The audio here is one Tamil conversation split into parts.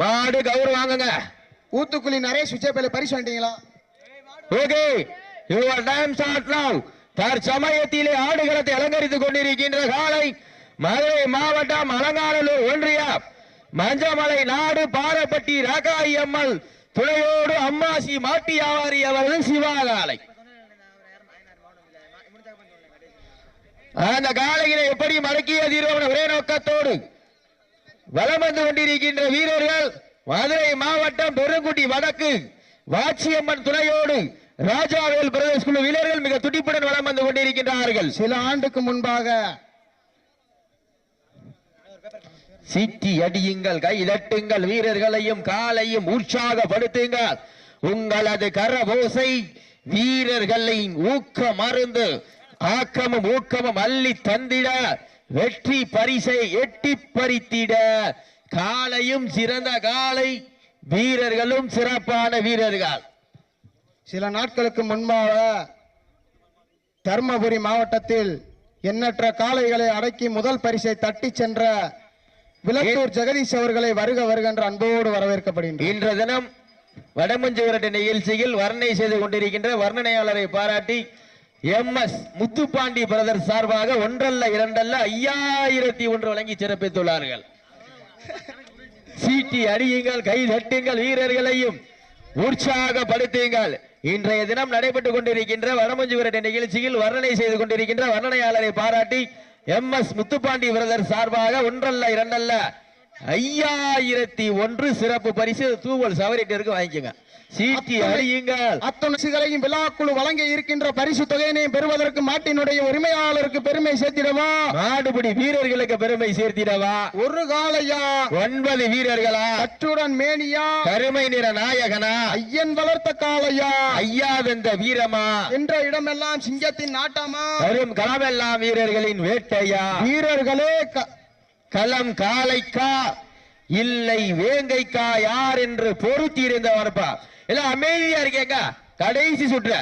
மாடு கௌரவ வாங்குங்க. ஊத்துக்குழி நரேஷ் விஜயபேல பரிசு வாங்கிட்டீங்களா? Okay. Your time start now தற்சமயத்திலே ஆடுகளத்தை அலங்கரித்துக் கொண்டிருக்கின்ற காலை மதுரை மாவட்டம் அலங்காநல்லூர் ஒன்றிய மஞ்சமலை நாடு பாரப்பட்டி ராகாயி அம்மல் துணையோடு அம்மாசி மாட்டி வியாபாரி அவர்கள் சிவாகாலை. அந்த காலையில எப்படி மடக்கிய தீர்வன ஒரே நோக்கத்தோடு வலம் வந்து கொண்டிருக்கின்ற வீரர்கள் மதுரை மாவட்டம் பெருங்குடி வடக்கு வாச்சியம்மன் துணையோடு ராஜாவேல் பிரதேஷ் குழு வீரர்கள் மிக துடிப்புடன் வலம் வந்து கொண்டிருக்கின்றார்கள். சில ஆண்டுக்கு முன்பாக சிட்டி அடியுங்கள் கைதட்டுங்கள் வீரர்களையும் காலையும் உற்சாகப்படுத்துங்கள். உங்களது கரபோசை வீரர்களின் ஊக்க மருந்து ஆக்கமும் ஊக்கமும் அள்ளி தந்திட வெற்றி பரிசை எட்டி பறித்திட காலையும் சிறந்த காலை வீரர்களும் சிறப்பான வீரர்கள். சில நாட்களுக்கு முன்பாக தர்மபுரி மாவட்டத்தில் எண்ணற்ற காளைகளை அடக்கி முதல் பரிசை தட்டி சென்ற விளத்தூர் ஜெகதீஷ் அவர்களை வருக வருகின்ற அன்போடு வரவேற்கப்படுகின்றனர் இன்ற தினம் வடமஞ்சு விரட்டு நிகழ்ச்சியில் வர்ணனை செய்து கொண்டிருக்கின்ற வர்ணனையாளரை பாராட்டி எம் எஸ் முத்துப்பாண்டி பிரதர் சார்பாக ஒன்றல்ல இரண்டல்ல ஐயாயிரத்தி ஒன்று வழங்கி சிறப்பித்துள்ளார்கள். சீட்டி அடியுங்கள் கை தட்டுங்கள் வீரர்களையும் உற்சாகப்படுத்துங்கள். இன்றைய தினம் நடைபெற்றுக் கொண்டிருக்கின்ற வடமஞ்சு விரட்டு நிகழ்ச்சியில் வர்ணனை செய்து கொண்டிருக்கின்ற வர்ணனையாளரை பாராட்டி எம் எஸ் முத்துப்பாண்டி பிரதர் சார்பாக ஒன்றல்ல இரண்டல்ல ஐயாயிரத்தி ஒன்று சிறப்பு பரிசு தூவல் சவரிட்டிற்கு வாங்கிக்கோங்க. சீட்டி அடியுங்கள் விழாக்குழு வழங்க இருக்கின்ற பரிசு தொகையினையும் பெறுவதற்கு மாட்டினுடைய உரிமையாளருக்கு பெருமை சேர்த்திடவா? நாடுபடி வீரர்களுக்கு பெருமை சேர்த்திடவா? ஒரு காலையா ஒன்பது வீரர்களா? கற்றுடன் மேனியா? கருமை நிற நாயகனா? ஐயன் வளர்த்த காளையா? ஐயாவெந்த வீரமா? என்ற இடமெல்லாம் சிங்கத்தின் நாட்டாமா? வரும் களமெல்லாம் வீரர்களின் வேட்டையா? வீரர்களே களம் காளைக்கா? இல்லை வேங்கைக்கா? யார் என்று எல்லாம் அமைதியா இருக்கேங்க. கடைசி சுற்ற.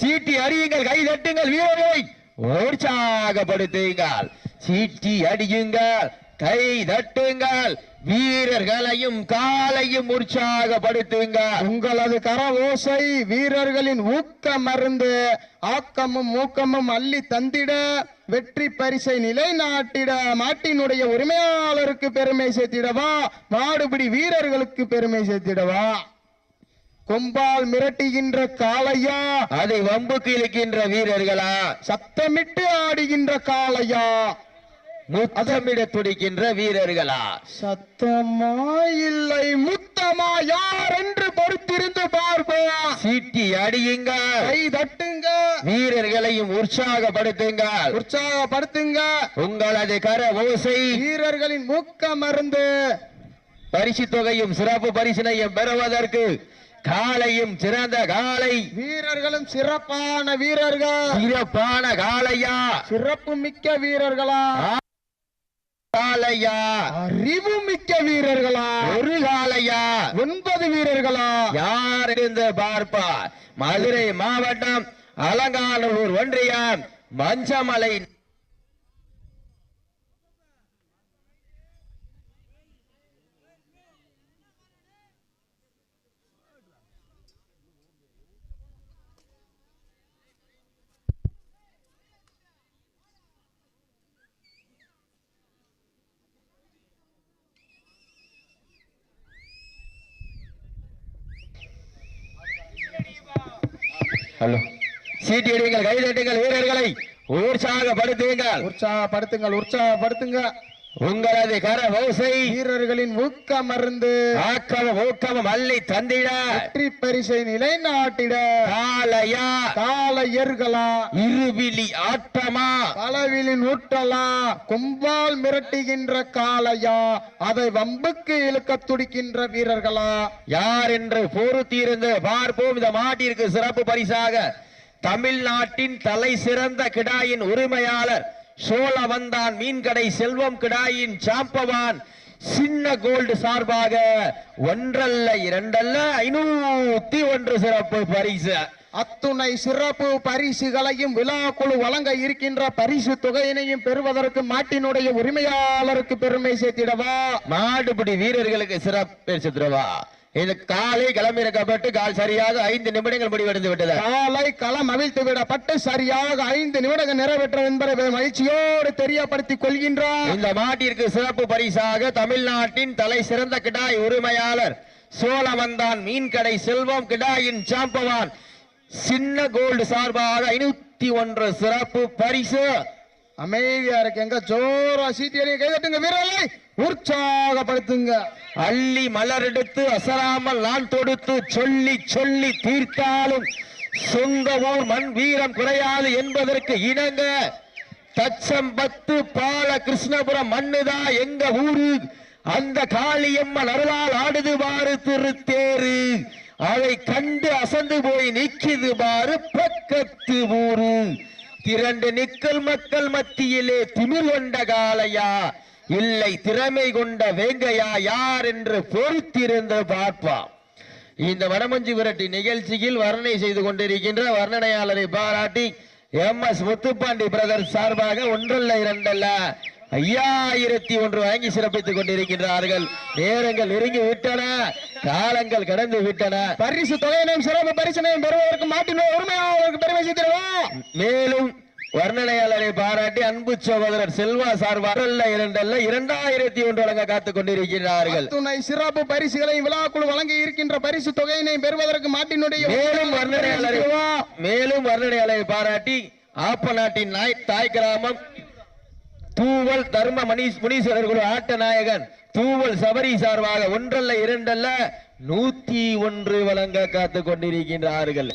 சீட்டி அடியுங்கள் கை தட்டுங்கள் வீரர்களை உற்சாகப்படுத்துங்கள். சீட்டி அடியுங்கள் கை தட்டுங்கள் வீரர்களையும் காலையும் உற்சாகப்படுத்துங்க உங்களது கரவோசை வீரர்களின் ஊக்க மருந்து ஆக்கமும் ஊக்கமும் அள்ளி தந்திட வெற்றி பரிசை நிலைநாட்டிட மாட்டினுடைய உரிமையாளருக்கு பெருமை சேர்த்திடவா? மாடுபிடி வீரர்களுக்கு பெருமை சேர்த்திடவா? கொம்பால் மிரட்டுகின்ற காளையா? அதை வம்புக்கு இழுக்கின்ற வீரர்களா? சத்தமிட்டு ஆடுகின்ற காளையா? முத்தமிட துடிக்கின்ற வீரர்களா? சத்தமா இல்லை முத்தமா யார் என்று பொறுத்திருந்து பார்ப்போம். சீட்டி அடியுங்கள் கை தட்டுங்க. வீரர்களையும் உற்சாகப்படுத்துங்கள் உற்சாகப்படுத்துங்க. உங்களது கர ஓசை. வீரர்களின் மூக்க மருந்து. பரிசு தொகையும் சிறப்பு பரிசினையும் பெறுவதற்கு காலையும் சிறந்த காலை வீரர்களும் சிறப்பான வீரர்கள். சிறப்பான காளையா? சிறப்பு மிக்க வீரர்களா? காளையா? அறிவு மிக்க வீரர்களா? ஒரு காளையா? ஒன்பது வீரர்களா? யார் இருந்து பார்ப்பார் மதுரை மாவட்டம் அலங்காநல்லூர் ஒன்றியம் மஞ்சமலை ஹலோ. சீட்டி அடியுங்கள் கைதட்டுங்கள் வீரர்களை. உற்சாகப்படுத்துங்கள் உற்சாகப்படுத்துங்கள் உற்சாகப்படுத்துங்க. உங்களது கர ஓசை வீரர்களின் ஊக்க மருந்து ஆக்கமும் ஊக்கமும் அள்ளி தந்திட. வெற்றி பரிசை நிலைநாட்டிட காளையா. காளையர்களா. இருவிழி ஆட்டமா. களவிலின் ஊட்டலா. கொம்பால் மிரட்டுகின்ற காளையா. அதை வம்புக்கு இழுக்க துடிக்கின்ற வீரர்களா. யார் என்று பொறுத்திருந்து பார்ப்போம். இந்த மாட்டிற்கு சிறப்பு பரிசாக தமிழ்நாட்டின் தலை சிறந்த கிடாயின் உரிமையாளர் சோழவந்தான் மீன்கடை செல்வம் கிடாயின் சாம்பவான். சின்ன கோல்டு சார்பாக ஒன்றல்ல இரண்டல்ல ஐநூத்தி ஒன்று சிறப்பு பரிசு. அத்துணை சிறப்பு பரிசுகளையும் விழாக்குழு வழங்க இருக்கின்ற பரிசு தொகையினையும் பெறுவதற்கு மாட்டினுடைய உரிமையாளருக்கு பெருமை சேர்த்திடவா? மாடுபிடி வீரர்களுக்கு சிறப்பு பேசுகிறவா இந்த காலை களமிறக்கப்பட்டு கால் சரியாக ஐந்து நிமிடங்கள் முடிவடைந்து விட்டது. காலை களம் அவிழ்த்து விடப்பட்டு சரியாக ஐந்து நிமிடங்கள் நிறைவேற்றது என்பதை மகிழ்ச்சியோடு தெரியப்படுத்திக் கொள்கின்றார். இந்த மாட்டிற்கு சிறப்பு பரிசாக தமிழ்நாட்டின் தலை சிறந்த கிடாய் உரிமையாளர் சோழவந்தான் மீன்கடை செல்வம் கிடாயின் சாம்பவான். சின்ன கோல்டு சார்பாக ஐநூத்தி ஒன்று சிறப்பு பரிசு. அமைதியா இருக்கேங்க. ஜோரா சீட்டியடி கைதட்டுங்க. வீரர்களை உற்சாகப்படுத்துங்க. அள்ளி மலரெடுத்து அசராமல் நான் தொடுத்து சொல்லி சொல்லி தீர்த்தாலும் சொந்த ஊர் மண் வீரம் குறையாது என்பதற்கு இணங்க தச்சம்பத்து பால கிருஷ்ணபுரம் மண்ணுதான் எங்க ஊரு? அந்த காளியம்மன் அருளால் ஆடுது பாரு திருத்தேரு. அதை கண்டு அசந்து போய் நிக்குது பாரு பக்கத்து ஊரு. திரண்டு நிக்கல் மக்கள் மத்தியிலே திமிர் கொண்ட காளையா? இல்லை திறமை கொண்ட வேங்கையா? யார் என்று பொறுத்திருந்து பார்ப்பான் இந்த வடமஞ்சி விரட்டி நிகழ்ச்சியில் வர்ணனை செய்து கொண்டிருக்கின்ற வர்ணனையாளரை பாராட்டி எம் எஸ் முத்துப்பாண்டி பிரதர் சார்பாக ஒன்றல்ல இரண்டல்ல ஐயாயிரத்தி ஒன்று வாங்கி சிறப்பித்துக் கொண்டிருக்கின்றார்கள். நேரங்கள் நெருங்கி விட்டன. காலங்கள் கடந்து விட்டன. பரிசு தொகையினையும் சிறப்பு பரிசனையும் பெறுவதற்கு மாட்டினுடைய உரிமையாளருக்கு பெருமை சேர்த்திடவா மேலும் வர்ணனையாளரை பாராட்டி அன்பு சகோதரர் செல்வா சார்பாக ஒன்றல்ல இரண்டல்ல இரண்டாயிரத்தி ஒன்று வழங்க காத்துக் கொண்டிருக்கிறார்கள் துணை சிறப்பு பரிசுகளையும் விழாக்குழு வழங்கி இருக்கின்ற பரிசு தொகையினையும் பெறுவதற்கு மாட்டினுடைய மேலும் வர்ணனையாளரை மேலும் வர்ணனையாளரை பாராட்டி ஆப்ப நாட்டின் நாய் தாய் கிராமம் தூவல் தர்ம மணீஷ் முனீஸ்வரர் குழு ஆட்ட நாயகன் தூவல் சபரி சார்பாக ஒன்றல்ல இரண்டல்ல நூத்தி ஒன்று வழங்க காத்து கொண்டிருக்கின்றார்கள்.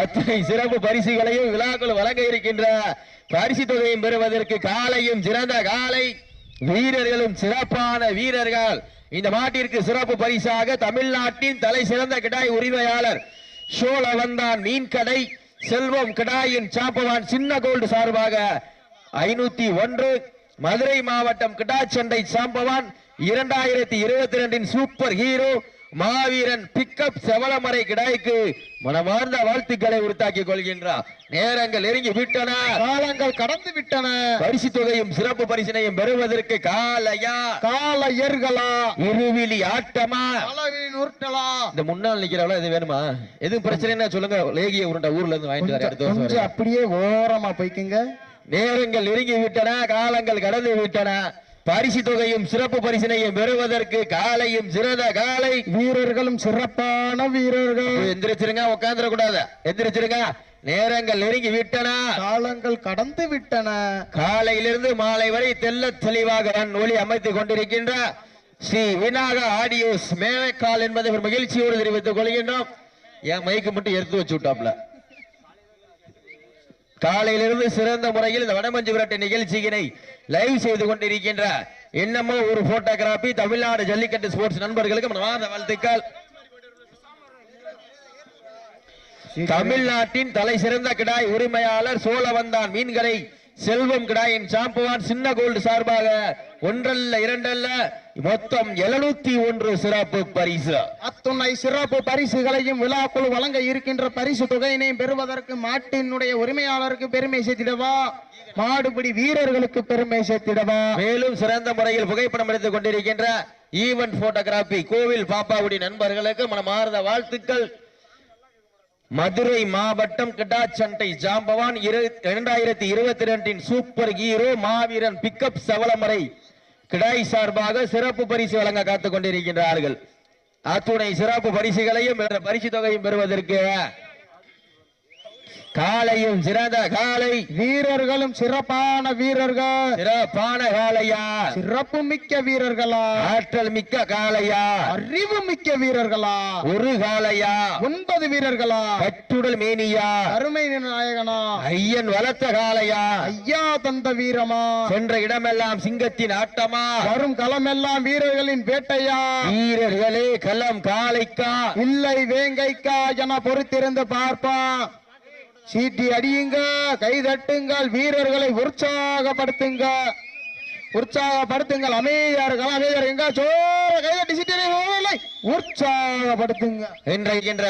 அத்தனை சிறப்பு பரிசுகளையும் விழாக்கள் வழங்க இருக்கின்ற பரிசு தொகையும் பெறுவதற்கு காலையும் சிறந்த காலை. வீரர்களும் சிறப்பான வீரர்கள். இந்த மாட்டிற்கு சிறப்பு பரிசாக தமிழ்நாட்டின் தலை சிறந்த கிடாய் உரிமையாளர் ஷோலவந்தான் மீன் கடை செல்வம் கிடாயின் சாப்பவான் சின்ன கோல்டு சார்பாக ஐநூத்தி ஒன்று மதுரை மாவட்டம் கிடாச்சண்டை சாம்பவான் இரண்டாயிரத்தி இருபத்தி ரெண்டின் சூப்பர் ஹீரோ மாவீரன் பிக்கப் செவலமறை கிடாய்க்கு மனமார்ந்த வாழ்த்துக்களை உறுத்தாக்கிக் கொள்கின்றார். நேரங்கள் நெருங்கி விட்டன. காலங்கள் கடந்து விட்டன. பரிசு தொகையும் சிறப்பு பரிசினையும் பெறுவதற்கு காலையா? கால ஏர்களா இருவிழி ஆட்டமா? உருட்டலா இந்த முன்னால் நிக்கிறவள இது வேணுமா? எதுவும் பிரச்சனைன்னா சொல்லுங்க. லேகிய உருண்டை ஊர்ல இருந்து வாங்கிட்டு வரேன். அப்படியே ஓரமா போய்க்குங்க. நேரங்கள் நெருங்கி விட்டன காலங்கள் கடந்து விட்டன பரிசு தொகையும் சிறப்பு பரிசினையும் பெறுவதற்கு காலையும் சிறந்த காலை. வீரர்களும் சிறப்பான வீரர்கள். எந்திரிச்சிருங்க உட்காந்துட கூடாது எந்திரிச்சிருங்க. நேரங்கள் நெருங்கி விட்டன காலங்கள் கடந்து விட்டன காலையிலிருந்து மாலை வரை தெல்ல தெளிவாக நான் ஒளி அமைத்துக் கொண்டிருக்கின்ற ஸ்ரீ விநாக ஆடியோஸ் மேலைக்கால் என்பதை ஒரு மகிழ்ச்சியோடு தெரிவித்துக் கொள்கின்றோம். என் மைக்கு மட்டும் எடுத்து வச்சு விட்டாப்ல காலையிலிருந்து சிறந்த முறையில் இந்த வடமஞ்சு விரட்டு நிகழ்ச்சியினை லைவ் செய்து கொண்டிருக்கின்ற என்னமோ ஒரு போட்டோகிராபி தமிழ்நாடு ஜல்லிக்கட்டு ஸ்போர்ட்ஸ் நண்பர்களுக்கு மனமார்ந்த வாழ்த்துக்கள். தமிழ்நாட்டின் தலை சிறந்த கிடாய் உரிமையாளர் சோழவந்தான் மீன்களை செல்வம் கிடாயின் சாம்புவான் சின்ன கோல்டு சார்பாக ஒன்றல்ல இரண்டல்ல மொத்தம் எழுநூத்தி ஒன்று சிறப்பு பரிசு. அத்துணை சிறப்பு பரிசுகளையும் விழாக்குழு வழங்க இருக்கின்ற பரிசு தொகையினையும் பெறுவதற்கு மாட்டினுடைய உரிமையாளருக்கு பெருமை சேர்த்திடவா? மாடுபிடி வீரர்களுக்கு பெருமை சேர்த்திடவா? மேலும் சிறந்த முறையில் புகைப்படம் எடுத்துக் கொண்டிருக்கின்ற ஈவென்ட் போட்டோகிராபி கோவில் பாப்பாவுடி நண்பர்களுக்கு மனமார்ந்த வாழ்த்துக்கள். மதுரை மாவட்டம் கிடாச்சண்டை ஜாம்பவான் இரண்டாயிரத்தி இருபத்தி ரெண்டின் சூப்பர் ஹீரோ மாவீரன் பிக்கப் சவளமறை கிடாய் சார்பாக சிறப்பு பரிசு வழங்க காத்துக் கொண்டிருக்கின்றார்கள் அத்துணை சிறப்பு பரிசுகளையும் பரிசு தொகையும் பெறுவதற்கு காலையும் சிறந்த காலை. வீரர்களும் சிறப்பான வீரர்கள். சிறப்பான காலையா? சிறப்பு மிக்க வீரர்களா? ஆற்றல் மிக்க காளையா அறிவு மிக்க வீரர்களா? ஒரு காளையா ஒன்பது வீரர்களா? கட்டுடல் மேனியா? அருமை நாயகனா? ஐயன் வளர்த்த காளையா ஐயா தந்த வீரமா? சென்ற இடமெல்லாம் சிங்கத்தின் ஆட்டமா? வரும் களமெல்லாம் வீரர்களின் வேட்டையா? வீரர்களே களம் காளைக்கா இல்லை வேங்கைக்கா என பொறுத்திருந்து பார்ப்பா. சீட்டி அடியுங்க கை தட்டுங்கள் வீரர்களை உற்சாகப்படுத்துங்க. உற்சாகப்படுத்துங்கள் அமைதியார்கள் அமைதியார் எங்க சோர கை தட்டி சீட்டி. உற்சாகப்படுத்துங்க. என்றிருக்கின்ற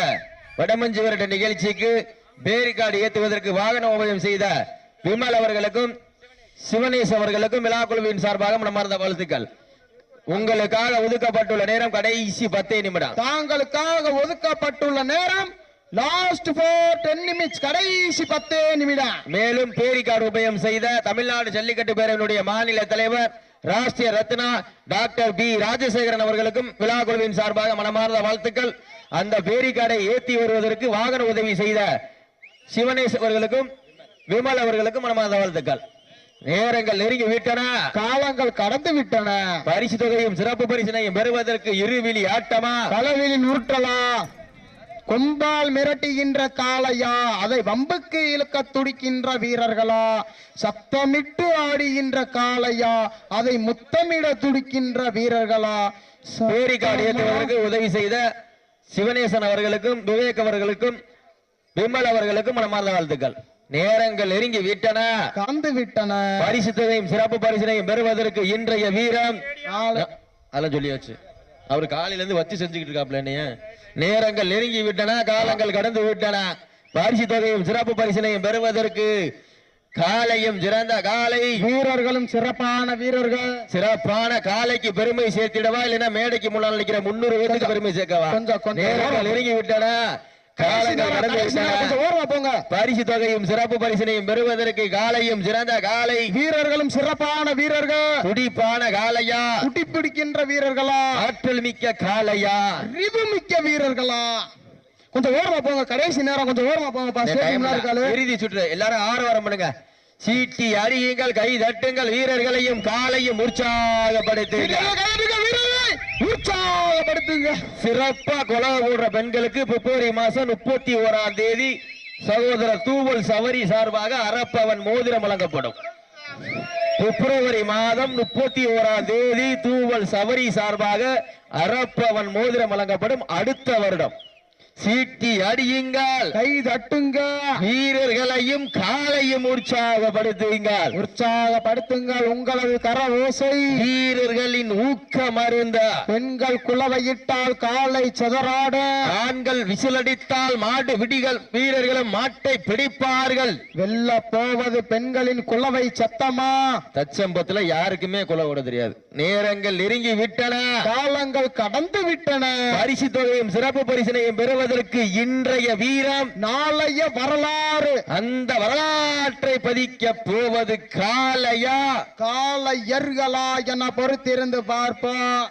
வடமஞ்சு விரட்ட நிகழ்ச்சிக்கு பேரிகார்டு ஏற்றுவதற்கு வாகன உபயம் செய்த விமல் அவர்களுக்கும் சிவனேஷ் அவர்களுக்கும் விழாக்குழுவின் சார்பாக மனமார்ந்த வாழ்த்துக்கள். உங்களுக்காக ஒதுக்கப்பட்டுள்ள நேரம் கடைசி பத்தே நிமிடம். தாங்களுக்காக ஒதுக்கப்பட்டுள்ள நேரம் லாஸ்ட் போர் டென் நிமிட்ஸ் கடைசி பத்தே நிமிடம். மேலும் பேரிகார்டு உபயம் செய்த தமிழ்நாடு ஜல்லிக்கட்டு பேரவையினுடைய மாநில தலைவர் ராஷ்டிரிய ரத்னா டாக்டர் பி ராஜசேகரன் அவர்களுக்கும் விழா குழுவின் சார்பாக மனமார்ந்த வாழ்த்துக்கள். அந்த பேரிகார்டை ஏத்தி வருவதற்கு வாகன உதவி செய்த சிவனேஷ் அவர்களுக்கும் விமல் அவர்களுக்கும் மனமார்ந்த வாழ்த்துக்கள். நேரங்கள் நெருங்கி விட்டன. காலங்கள் கடந்து விட்டன. பரிசு தொகையும் சிறப்பு பரிசினையும் பெறுவதற்கு இருவிழி ஆட்டமா? களவிலில் உருட்டலா கொம்பால் மிரட்டுகின்ற காளையா? அதை வம்புக்கு இழுக்க துடிக்கின்ற வீரர்களா? சத்தமிட்டு ஆடுகின்ற காளையா? அதை முத்தமிட துடிக்கின்ற வீரர்களா? பேரிகார்டு ஏற்றுவதற்கு உதவி செய்த சிவனேசன் அவர்களுக்கும் விவேக் அவர்களுக்கும் விமல் அவர்களுக்கும் மனமார்ந்த வாழ்த்துக்கள். நேரங்கள் நெருங்கி விட்டன. கலந்து விட்டன. பரிசு தொகையும் சிறப்பு பரிசினையும் பெறுவதற்கு இன்றைய வீரம். அதெல்லாம் சொல்லியாச்சு. அவர் காலையில இருந்து வச்சு செஞ்சுக்கிட்டு இருக்காப்ல என்னைய. நேரங்கள் நெருங்கி விட்டன காலங்கள் கடந்து விட்டன பரிசு தொகையும் சிறப்பு பரிசினையும் பெறுவதற்கு காலையும் சிறந்த காலை. வீரர்களும் சிறப்பான வீரர்கள். சிறப்பான காலைக்கு பெருமை சேர்த்திடவா? இல்லைன்னா மேடைக்கு முன்னால் நிற்கிற முன்னூறு பேருக்கு பெருமை சேர்க்கவா? கொஞ்சம், நெருங்கி விட்டன போங்க. பரிசு தொகையும் சிறப்பு பரிசினையும் பெறுவதற்கு காலையும் சிறந்த காலை. வீரர்களும் சிறப்பான வீரர்கள். துடிப்பான காலையா? குட்டி பிடிக்கின்ற வீரர்களா? ஆற்றல் மிக்க காலையா? அறிவு மிக்க வீரர்களா? கொஞ்சம் ஓரமா போங்க. கடைசி நேரம் கொஞ்சம் ஓரமா இருக்காரு இறுதி சுற்று. எல்லாரும் ஆரவாரம் பண்ணுங்க. சீட்டி அடியுங்கள் கை தட்டுங்கள். வீரர்களையும் காலையும் உற்சாகப்படுத்துங்க உற்சாகப்படுத்துங்க. சிறப்பா கொலை போடுற பெண்களுக்கு பிப்ரவரி மாசம் முப்பத்தி ஓராம் தேதி சகோதரர் தூவல் சவரி சார்பாக அரப்பவன் மோதிரம் வழங்கப்படும். பிப்ரவரி மாதம் முப்பத்தி ஓராம் தேதி தூவல் சவரி சார்பாக அரப்பவன் மோதிரம் வழங்கப்படும் அடுத்த வருடம். சீட்டி அடியுங்கள். கை தட்டுங்க வீரர்களையும் காலையும் உற்சாகப்படுத்துங்கள். உற்சாகப்படுத்துங்கள் உங்களது கர ஓசை வீரர்களின் ஊக்க மருந்த பெண்கள் குலவையிட்டால் காலை செதறாட. ஆண்கள் விசிலடித்தால் மாடு விடிகள் வீரர்களும் மாட்டை பிடிப்பார்கள். வெல்ல போவது பெண்களின் குலவை சத்தமா? தச்சம்பத்துல யாருக்குமே கொலை ஓட தெரியாது. நேரங்கள் நெருங்கி விட்டன. காலங்கள் கடந்து விட்டன. பரிசு தொகையும் சிறப்பு பரிசினையும் பெறுவதற்கு இன்றைய வீரம் நாளைய வரலாறு. அந்த வரலாற்றை பதிக்க போவது காலையா காலையர்களா என பொறுத்திருந்து பார்ப்போம்.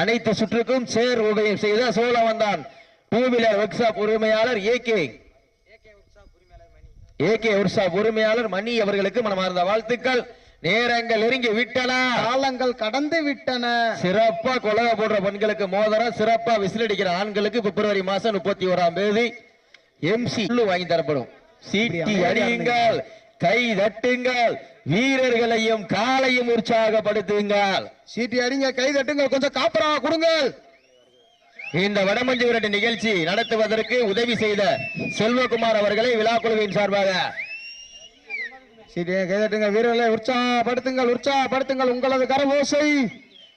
அனைத்து சுற்றுக்கும் சேர் உபயம் செய்த Cholavandan. Two wheeler workshop உரிமையாளர் ஏகே ஏகே ஒர்க் ஷாப் உரிமையாளர் மணி அவர்களுக்கு மனமார்ந்த வாழ்த்துக்கள். நேரங்கள் நெருங்கி விட்டன. காலங்கள் கடந்து விட்டன. சிறப்பா கொலக போடுற பெண்களுக்கு மோதிரம் சிறப்பா விசிலடிக்கிற ஆண்களுக்கு பிப்ரவரி மாசம் முப்பத்தி ஓராம் தேதி எம்சி வாங்கி தரப்படும். சீட்டி அடியுங்கள் கை தட்டுங்கள் வீரர்களையும் காலையும் உற்சாகப்படுத்துங்கள். சீட்டி அடிங்க கை தட்டுங்க கொஞ்சம் காப்பரா கொடுங்க இந்த வடமஞ்சு விரட்டு நிகழ்ச்சி நடத்துவதற்கு உதவி செய்த செல்வகுமார் அவர்களை விழாக்குழுவின் சார்பாக சீட்டி கை தட்டுங்க வீரர்களை உற்சாகப்படுத்துங்கள் உற்சாகப்படுத்துங்கள் உங்களது கர ஓசை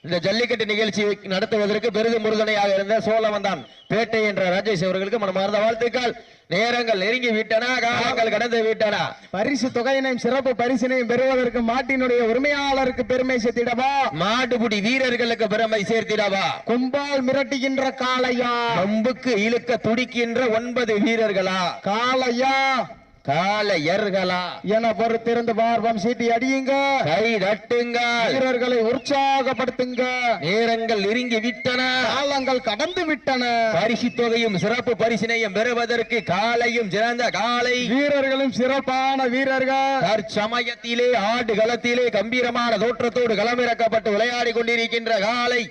இந்த ஜல்லிக்கட்டு நிகழ்ச்சி நடத்துவதற்கு பெரிதும் உறுதுணையாக இருந்த சோழவந்தான் பேட்டை என்ற ராஜேஷ் அவர்களுக்கு மனமார்ந்த வாழ்த்துக்கள். நேரங்கள் நெருங்கி விட்டன காலங்கள் கடந்து விட்டன. பரிசு தொகையினையும் சிறப்பு பரிசினையும் பெறுவதற்கு மாட்டினுடைய உரிமையாளருக்கு பெருமை சேர்த்திடவா? மாடுபிடி வீரர்களுக்கு பெருமை சேர்த்திடவா? கும்பால் மிரட்டுகின்ற காளையா? நம்புக்கு இழுக்க துடிக்கின்ற ஒன்பது வீரர்களா? காளையா? காலையர்களா என பொறுத்திருந்து பார்ப்போம் சீட்டி அடியுங்க. கை தட்டுங்கள் வீரர்களை உற்சாகப்படுத்துங்க. நேரங்கள் நெருங்கி விட்டன. காலங்கள் கடந்து விட்டன. பரிசு தொகையும் சிறப்பு பரிசினையும் பெறுவதற்கு காலையும் சிறந்த காலை. வீரர்களும் சிறப்பான வீரர்கள். தற்சமயத்திலே ஆடு களத்திலே கம்பீரமான தோற்றத்தோடு களமிறக்கப்பட்டு விளையாடி கொண்டிருக்கின்ற காலை.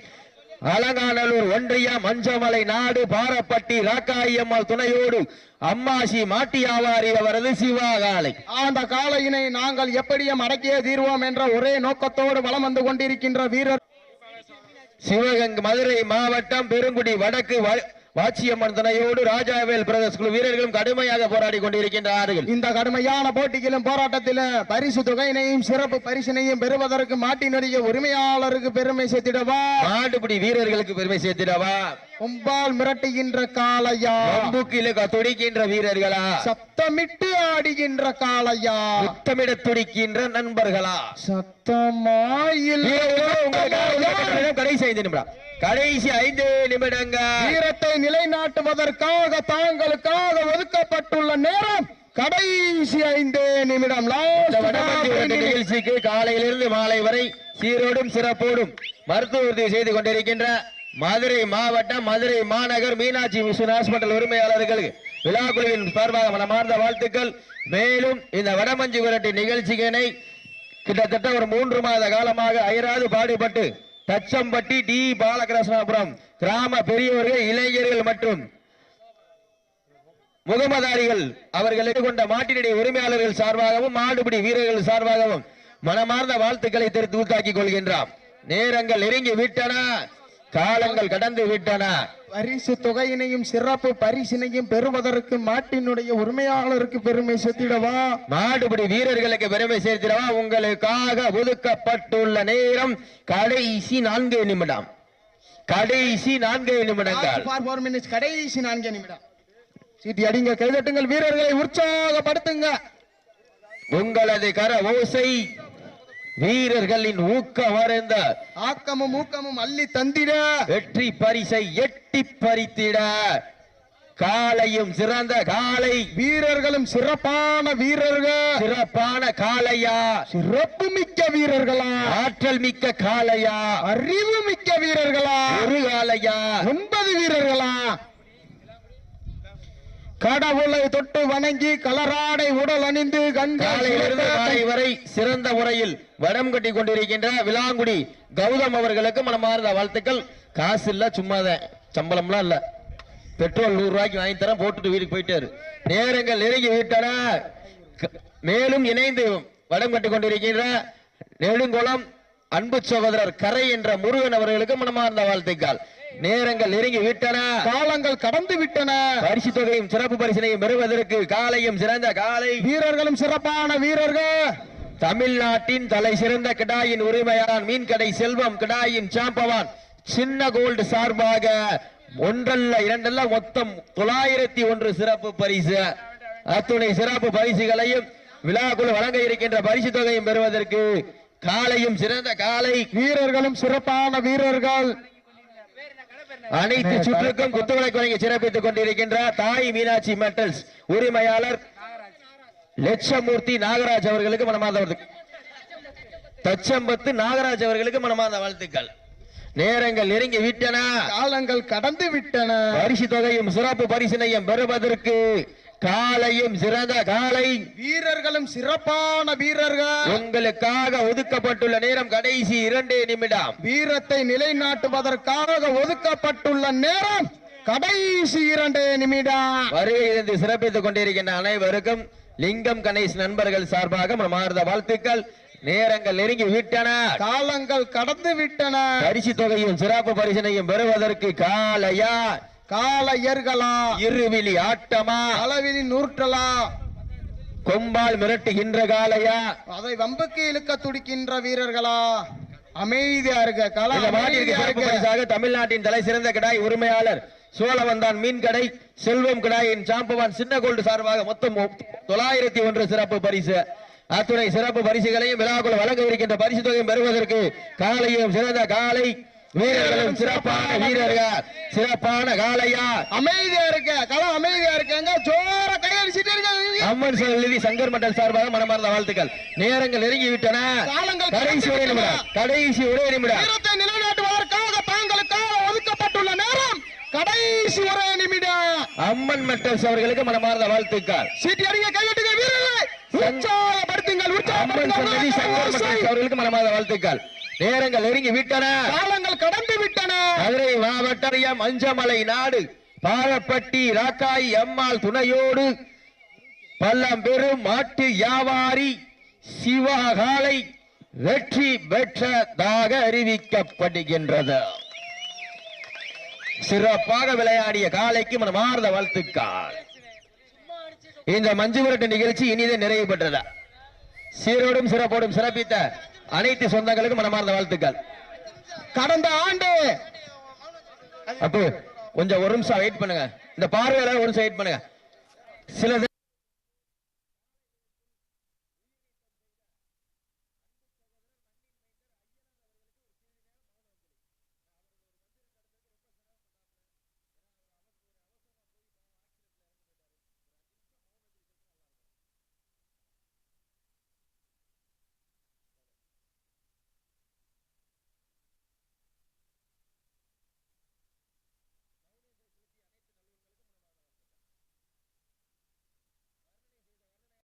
அலங்காநல்லூர் ஒன்றியம் மஞ்சமலை நாடு பாரப்பட்டி ராக்காயம்மாள் துணையோடு அம்மாசி மாட்டியாவாரி அவரது சிவா காலை அந்த காளையினை நாங்கள் எப்படியும் அடக்கியே தீர்வோம் என்ற ஒரே நோக்கத்தோடு வலம் வந்து கொண்டிருக்கின்ற வீரர் சிவகங்கை மதுரை மாவட்டம் பெருங்குடி வடக்கு வாச்சியம்மன் துணையோடு ராஜாவேல் பிரதர்ஸ் குழு வீரர்களும் கடுமையாக போராடி கொண்டிருக்கின்றார்கள். இந்த கடுமையான போட்டியிலும் போராட்டத்திலும் பரிசு தொகையினையும் சிறப்பு பரிசினையும் பெறுவதற்கு மாட்டினுடைய உரிமையாளருக்கு பெருமை சேர்த்திடவா? மாடுபிடி வீரர்களுக்கு பெருமை சேர்த்திடவா? கொம்பால் மிரட்டுகின்ற காளையா? பம்புக்கில துடிக்கின்ற வீரர்களா? சத்தமிட்டு ஆடுகின்ற காளையா? முத்தமிட துடிக்கின்ற நண்பர்களா? சத்தமாயில் கடைசி ஐந்து நிமிடம். கடைசி ஐந்து நிமிடங்கள். வீரத்தை நிலைநாட்டுவதற்காக தாங்களுக்காக ஒதுக்கப்பட்டுள்ள நேரம் கடைசி ஐந்து நிமிடம். நிகழ்ச்சிக்கு காலையிலிருந்து மாலை வரை சீரோடும் சிறப்போடும் மருத்துவ உறுதி செய்து கொண்டிருக்கின்ற மதுரை மாவட்டம் மதுரை மாநகர் மீனாட்சி மிஷன் ஹாஸ்பிட்டல் உரிமையாளர்களுக்கு விழாக்குழுவின் சார்பாக மனமார்ந்த வாழ்த்துக்கள். மேலும் இந்த வடமஞ்சி விரட்டு நிகழ்ச்சியினை கிட்டத்தட்ட ஒரு மூன்று மாத காலமாக அயராது பாடுபட்டு தச்சம்பட்டி டி பாலகிருஷ்ணபுரம் கிராம பெரியவர்கள் இளைஞர்கள் மற்றும் முகமதாரிகள் அவர்கள் கொண்ட மாட்டினுடைய உரிமையாளர்கள் சார்பாகவும் மாடுபிடி வீரர்கள் சார்பாகவும் மனமார்ந்த வாழ்த்துக்களை தெரிவித்து ஊக்காக்கிக் கொள்கின்றார். நேரங்கள் நெருங்கி விட்டன. காலங்கள் கடந்து விட்டன. பரிசு தொகையினையும் சிறப்பு பரிசினையும் பெறுவதற்கு மாட்டினுடைய உரிமையாளருக்கு பெருமை சேர்த்திடவா? மாடுபிடி வீரர்களுக்கு பெருமை சேர்த்திடவா? உங்களுக்காக ஒதுக்கப்பட்டுள்ள நேரம் கடைசி நான்கு நிமிடம். கடைசி நான்கு நிமிடங்கள். கடைசி நான்கு நிமிடம். சீட்டி அடிங்க கைதட்டுங்கள் வீரர்களை உற்சாகப்படுத்துங்க. உங்களது கர ஓசை வீரர்களின் ஊக்கம் அறிந்த ஆக்கமும் ஊக்கமும் அள்ளி தந்திட. வெற்றி பரிசை எட்டி பறித்திட. காலையும் சிறந்த காலை வீரர்களும் சிறப்பான வீரர்கள். சிறப்பான காளையா. சிறப்பு மிக்க வீரர்களா. ஆற்றல் மிக்க காளையா. அறிவு மிக்க வீரர்களா. ஒரு காளையா. ஒன்பது வீரர்களா. கடவுளை தொட்டு வணங்கி கலராடை உடல் அணிந்து மாலை வரை சிறந்த முறையில் வடம் கட்டி கொண்டிருக்கின்ற விலாங்குடி கௌதம் அவர்களுக்கு மனமார்ந்த வாழ்த்துக்கள். காசு இல்ல சும்மாதான் சம்பளம்லாம் இல்ல. பெட்ரோல் நூறு ரூபாய்க்கு வாங்கி தரேன் போட்டுட்டு வீட்டுக்கு போயிட்டாரு. நேரங்கள் நெருங்கி விட்டன. மேலும் இணைந்து வடம் கட்டி கொண்டிருக்கின்ற நெடுங்குளம் அன்பு சகோதரர் கரை என்ற முருகன் அவர்களுக்கு மனமார்ந்த வாழ்த்துக்கள். நேரங்கள் நெருங்கி விட்டன. காலங்கள் கடந்து விட்டன. பரிசு தொகையும் சிறப்பு பரிசினையும் பெறுவதற்கு காலையும் சிறந்த காலை. வீரர்களும் சிறப்பான வீரர்கள். தமிழ்நாட்டின் தலை சிறந்த கிடாயின் உரிமையாளர் மீன்கடை செல்வம் கிடாயின் சாம்பவான். சின்ன கோல்டு சார்பாக ஒன்றல்ல இரண்டல்ல மொத்தம் தொள்ளாயிரத்தி ஒன்று சிறப்பு பரிசு. அத்துணை சிறப்பு பரிசுகளையும் விழாக்குழு வழங்க இருக்கின்ற பரிசு தொகையும் பெறுவதற்கு காலையும் சிறந்த காலை. வீரர்களும் சிறப்பான வீரர்கள். அனைத்து சுற்றுக்கும் குத்துவிளக்கு வழங்கி சிறப்பித்துக் கொண்டிருக்கின்ற தாய் மீனாட்சி மெட்டல்ஸ் உரிமையாளர் லட்சமூர்த்தி நாகராஜ் அவர்களுக்கு மனமார்ந்த வாழ்த்துக்கள் தச்சம்பத்து நாகராஜ் அவர்களுக்கு மனமார்ந்த வாழ்த்துக்கள். நேரங்கள் நெருங்கி விட்டன. காலங்கள் கடந்து விட்டன. பரிசு தொகையும் சிறப்பு பரிசினையும் பெறுவதற்கு காலையும் சிறந்த காலை வீரர்களும் சிறப்பான வீரர்கள். உங்களுக்காக ஒதுக்கப்பட்டுள்ள நேரம் கடைசி இரண்டே நிமிடம். வீரத்தை நிலைநாட்டுவதற்காக ஒதுக்கப்பட்டுள்ள நேரம் கடைசி இரண்டு நிமிடம். வருகை இருந்து சிறப்பித்துக் கொண்டிருக்கின்ற அனைவருக்கும் லிங்கம் கணேஷ் நண்பர்கள் சார்பாக மனமார்ந்த வாழ்த்துக்கள். நேரங்கள் நெருங்கி விட்டன. காலங்கள் கடந்து விட்டன. பரிசு தொகையும் சிறப்பு பரிசனையும் பெறுவதற்கு காலையா காலையர்களா இருவிழி ஆட்டமா? அளவிலி நூற்றலா? கொம்பால் மிரட்டுகின்ற காலையா அதை வம்புக்கு இழுக்க துடிக்கின்ற வீரர்களா? அமைதியா இருக்க கல தமிழ்நாட்டின் தலை சிறந்த கிடாய் உரிமையாளர் சோழவந்தான் மீன் கடை செல்வம் கிடாயின் சாம்பவான் சின்ன கோல்டு சார்பாக மொத்தம் தொள்ளாயிரத்தி ஒன்று சிறப்பு பரிசு. அத்துணை சிறப்பு பரிசுகளையும் விழாக்குள் வழங்க இருக்கின்ற பரிசு தொகையும் பெறுவதற்கு காலையும் சிறந்த காலை வீரர்களும் சிறப்பான வீரர்கள் சிறப்பான காளையா. அமைதியா இருக்க களம் அமைதியா இருக்கங்க ஜோர கையடிச்சிட்டு இருக்காங்க அம்மன் சொல்லி சங்கர் மண்டல் சார்பாக மனமார்ந்த வாழ்த்துக்கள். நேரங்கள் நெருங்கி விட்டன காலங்கள் கடைசி ஒரே நிமிடம். கடைசி ஒரே நிமிடம். நிலைநாட்டுவதற்காக தாங்களுக்காக ஒதுக்கப்பட்டுள்ள நேரம் கடைசி ஒரே நிமிடம். அம்மன் மெட்டல்ஸ் அவர்களுக்கு மனமார்ந்த வாழ்த்துக்கள். சீட்டி அடிங்க கைவிட்டுங்க வீரர்களை. உற்சாகப்படுத்துங்கள் அம்மன் சன்னதி சங்கர் உற்சாகப்படுத்துங்கள் அவர்களுக்கு மனமார்ந்த வாழ்த்துக்கள். நேரங்கள் நெருங்கி விட்டன. காலங்கள் கடந்து விட்டன. மதுரை மாவட்டம் அஞ்சமலை நாடு பாழப்பட்டி ராக்காய் அம்மாள் துணையோடு பல்லம்பெரும் மாட்டு வியாபாரி சிவகாலை வெற்றி பெற்றதாக அறிவிக்கப்படுகின்றது. சிறப்பாக விளையாடிய காலைக்கு மனமார்ந்த வாழ்த்துக்கள். இந்த மஞ்சு விரட்டு நிகழ்ச்சி இனிதே நிறைவு பெற்றதா. சீரோடும் சிறப்போடும் சிறப்பித்த அனைத்து சொந்தங்களுக்கும் மனமார்ந்த வாழ்த்துக்கள். கடந்த ஆண்டு அப்போ கொஞ்சம் ஒரு நிமிஷம் வெயிட் பண்ணுங்க. இந்த பார்வையாளர் ஒரு நிமிஷம் வெயிட் பண்ணுங்க. சில